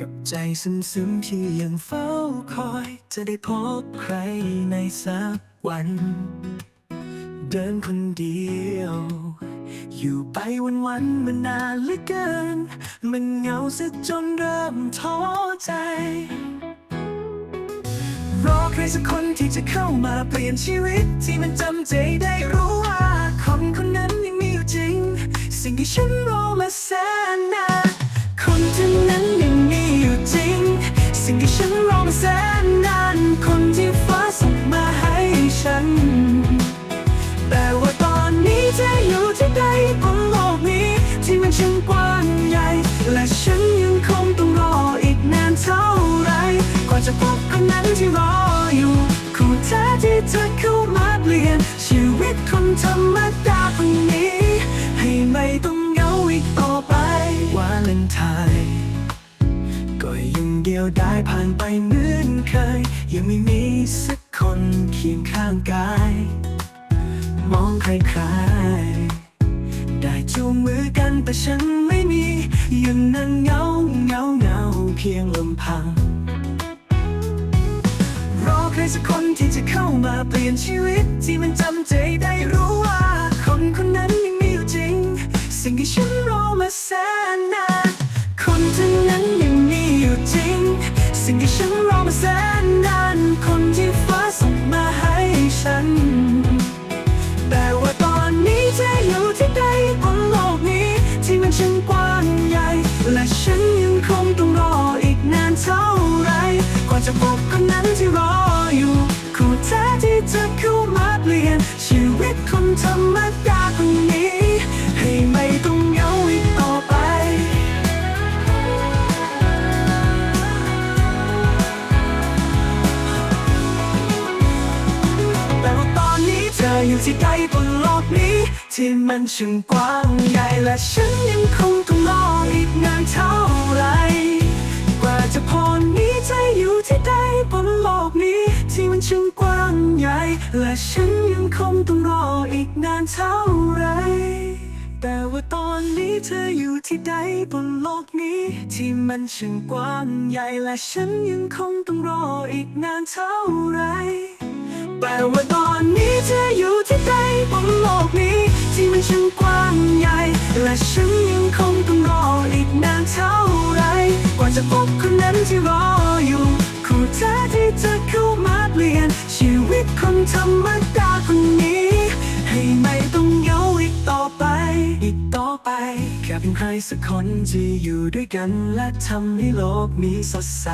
กับใจซึมๆที่ยังเฝ้าคอย จะได้พบใครในสักวัน เดินคนเดียว อยู่ไปวันๆมันนานเหลือเกิน มันเหงาซะจนเริ่มท้อใจรอใครสักคนที่จะเข้ามาเปลี่ยนชีวิต ที่มันจำใจได้รู้ว่าคนคนนั้นยังมีอยู่จริง สิ่งที่ฉันรอมาแสน แสนนานคนที่ฟ้าส่งมาให้ฉัน แต่ว่าตอนนี้เธออยู่ที่ใดบนโลกนี้ ที่มันช่างกว้างใหญ่ และฉันยังคงต้องรออีกนานเท่าไรกว่าจะพบคนนั้นที่รออยู่คู่แท้ที่เธอเข้ามาเปลี่ยน ชีวิตคนธรรมดาคนนี้ ยังเดียวได้ผ่านไปเหมือนเคย ยังไม่มีสักคนเคียงข้างกาย มองใครๆได้จูงมือกันแต่ฉันไม่มี ยังนั่งเหงาเหงาเหงาเพียงลำพัง รอใครสักคนที่จะเข้ามาเปลี่ยนชีวิตที่มัน แสนนานคนที่ฟ้าส่งมาให้ฉัน แต่ว่าตอนนี้เธออยู่ที่ใดบนโลกนี้ ที่มันช่างกว้างใหญ่ และฉันยังคงต้องรออีกนานเท่าไรกว่าจะพบคนนั้นที่รออยู่ คู่แท้ที่จะเข้ามาเปลี่ยน ชีวิตคนธรรมดา อยู่ที่ใดบนโลกนี้ ที่มันช่างกว้างใหญ่และฉันยังคงต้องรออีกนานเท่าไร กว่าจะพรนี้เธออยู่ที่ใดบนโลกนี้ ที่มันช่างกว้างใหญ่และฉันยังคงต้องรออีกนานเท่าไรแต่ว่าตอนนี้เธออยู่ที่ใดบนโลกนี้ ที่มันช่างกว้างใหญ่และฉันยังคงต้องรออีกนานเท่าไร แต่ว่าตอนนี้เธออยู่ บนโลกนี้ ที่มันช่างกว้างใหญ่ และฉันยังคงต้องรออีกนานเท่าไร กว่าจะพบคนนั้นที่รออยู่คู่แท้ที่จะเข้ามาเปลี่ยน ชีวิตคนธรรมดาคนนี้ ให้ไม่ต้องเหงาอีกต่อไป อีกต่อไป แค่เป็นใครสักคนที่อยู่ด้วยกัน และทำให้โลกนี้สดใส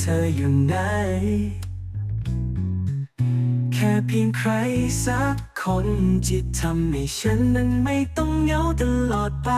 เธออยู่ไหน แค่เพียงใครสักคนที่ทำให้ฉันนั้นไม่ต้องเหงาตลอดไป